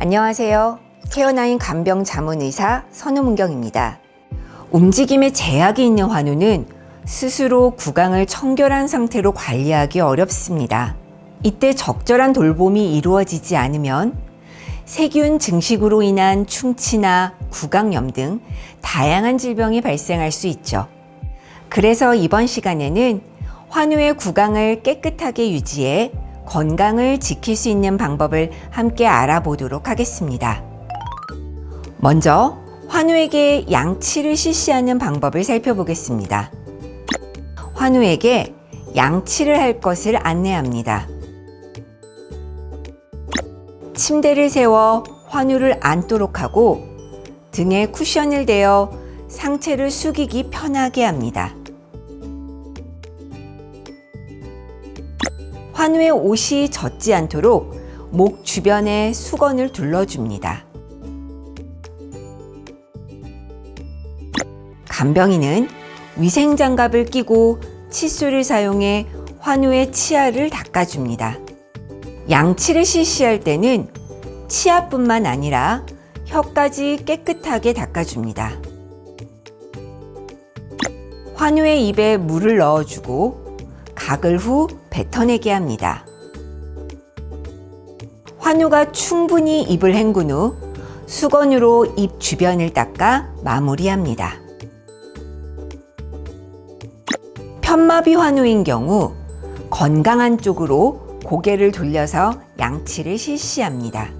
안녕하세요. 케어나인 간병 자문의사 선우문경입니다. 움직임에 제약이 있는 환우는 스스로 구강을 청결한 상태로 관리하기 어렵습니다. 이때 적절한 돌봄이 이루어지지 않으면 세균 증식으로 인한 충치나 구강염 등 다양한 질병이 발생할 수 있죠. 그래서 이번 시간에는 환우의 구강을 깨끗하게 유지해 건강을 지킬 수 있는 방법을 함께 알아보도록 하겠습니다. 먼저 환우에게 양치를 실시하는 방법을 살펴보겠습니다. 환우에게 양치를 할 것을 안내합니다. 침대를 세워 환우를 앉도록 하고 등에 쿠션을 대어 상체를 숙이기 편하게 합니다. 환우의 옷이 젖지 않도록 목 주변에 수건을 둘러줍니다. 간병인은 위생장갑을 끼고 칫솔을 사용해 환우의 치아를 닦아줍니다. 양치를 실시할 때는 치아뿐만 아니라 혀까지 깨끗하게 닦아줍니다. 환우의 입에 물을 넣어주고 가글 후 뱉어내게 합니다. 환우가 충분히 입을 헹군 후 수건으로 입 주변을 닦아 마무리합니다. 편마비 환우인 경우 건강한 쪽으로 고개를 돌려서 양치를 실시합니다.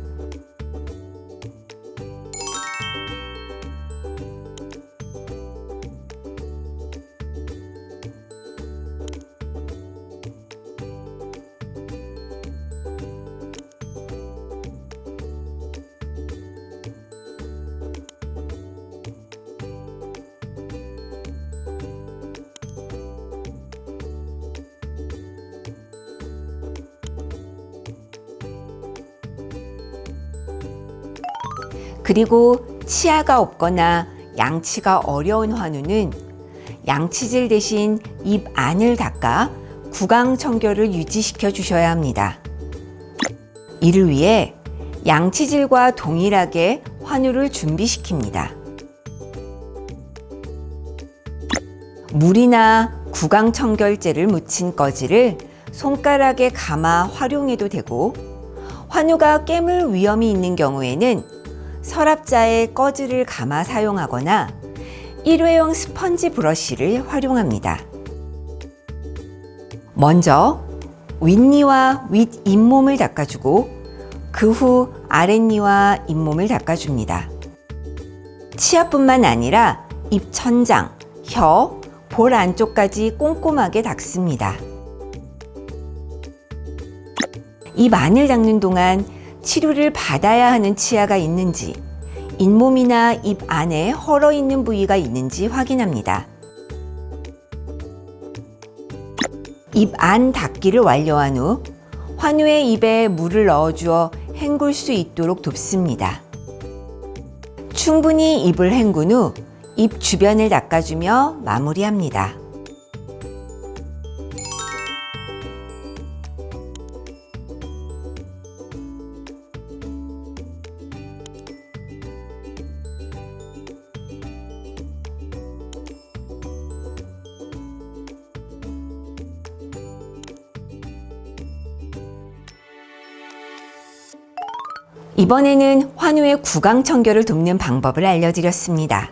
그리고 치아가 없거나 양치가 어려운 환우는 양치질 대신 입 안을 닦아 구강 청결을 유지시켜 주셔야 합니다. 이를 위해 양치질과 동일하게 환우를 준비시킵니다. 물이나 구강 청결제를 묻힌 꺼지를 손가락에 감아 활용해도 되고 환우가 깨물 위험이 있는 경우에는 서랍자에 꺼즈를 감아 사용하거나 일회용 스펀지 브러쉬를 활용합니다. 먼저 윗니와 윗 잇몸을 닦아주고 그 후 아랫니와 잇몸을 닦아줍니다. 치아뿐만 아니라 입 천장, 혀, 볼 안쪽까지 꼼꼼하게 닦습니다. 입 안을 닦는 동안 치료를 받아야 하는 치아가 있는지, 잇몸이나 입 안에 헐어 있는 부위가 있는지 확인합니다. 입안 닦기를 완료한 후 환우의 입에 물을 넣어주어 헹굴 수 있도록 돕습니다. 충분히 입을 헹군 후 입 주변을 닦아주며 마무리합니다. 이번에는 환우의 구강 청결을 돕는 방법을 알려드렸습니다.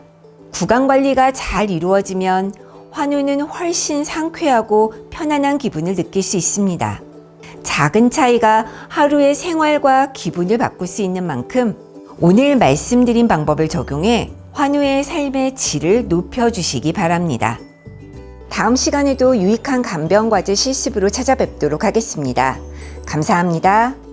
구강 관리가 잘 이루어지면 환우는 훨씬 상쾌하고 편안한 기분을 느낄 수 있습니다. 작은 차이가 하루의 생활과 기분을 바꿀 수 있는 만큼 오늘 말씀드린 방법을 적용해 환우의 삶의 질을 높여주시기 바랍니다. 다음 시간에도 유익한 간병 과제 실습으로 찾아뵙도록 하겠습니다. 감사합니다.